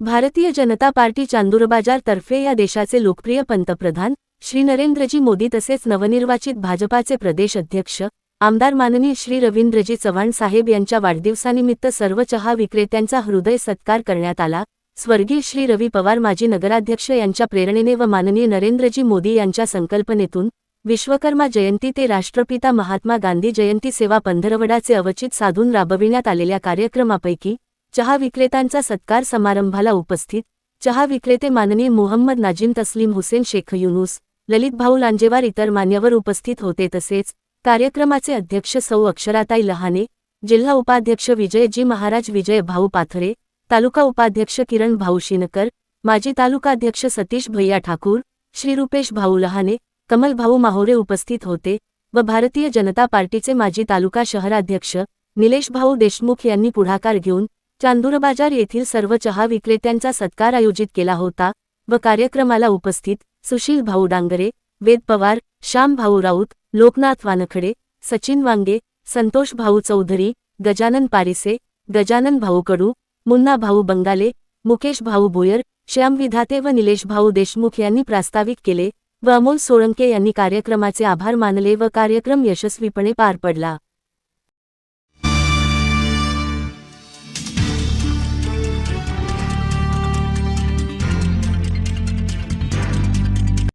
Bharatiya Janata party Chandurbazar तर्फे या देशाचे लोकप्रिय पंतप्रधान श्री नरेंद्रजी मोदी तसेच नवनिर्वाचित भाजपाचे प्रदेश अध्यक्ष आमदार माननीय श्री रवींद्रजी चव्हाण साहेब यांच्या वाढदिवसानिमित्त सर्व चहा विक्रेत्यांचा हृदय सत्कार करण्यात आला. स्वर्गीय श्री रवी पवार माजी नगराध्यक्ष यांच्या प्रेरणेने व माननीय नरेंद्रजी मोदी यांच्या संकल्पनेतून विश्वकर्मा जयंती ते राष्ट्रपिता महात्मा गांधी जयंती सेवा पंधरवडाचे अवचित साधून राबविण्यात आलेल्या कार्यक्रमापैकी चहा विक्रेत्यांचा सत्कार समारंभाला उपस्थित चहा विक्रेते माननीय मोहम्मद नाजिम तस्लीम हुसेन शेख युनुस ललित भाऊ लांजेवार इतर मान्यवर उपस्थित होते तसेच कार्यक्रमाचे अध्यक्ष सौ अक्षराताई लहाने जिल्हा उपाध्यक्ष विजयजी महाराज विजय भाऊ पाथरे तालुका उपाध्यक्ष किरण भाऊ शिनकर माजी तालुकाध्यक्ष सतीश भैया ठाकूर श्री रुपेश भाऊ लहाने कमल भाऊ माहोरे उपस्थित होते व भारतीय जनता पार्टीचे माजी तालुका शहराध्यक्ष निलेश भाऊ देशमुख यांनी पुढाकार घेऊन चांदूरबाजार येथील सर्व चहा विक्रेत्यांचा सत्कार आयोजित केला होता व कार्यक्रमाला उपस्थित सुशील भाऊ डांगरे वेद पवार श्याम भाऊ राऊत लोकनाथ वानखडे सचिन वांगे संतोष भाऊ चौधरी गजानन पारिसे गजानन भाऊ कडू मुन्ना भाऊ बंगाले मुकेश भाऊ भोयर श्याम विधाते व निलेश भाऊ देशमुख यांनी प्रास्ताविक केले व अमोल सोळंके यांनी कार्यक्रमाचे आभार मानले व कार्यक्रम यशस्वीपणे पार पडला.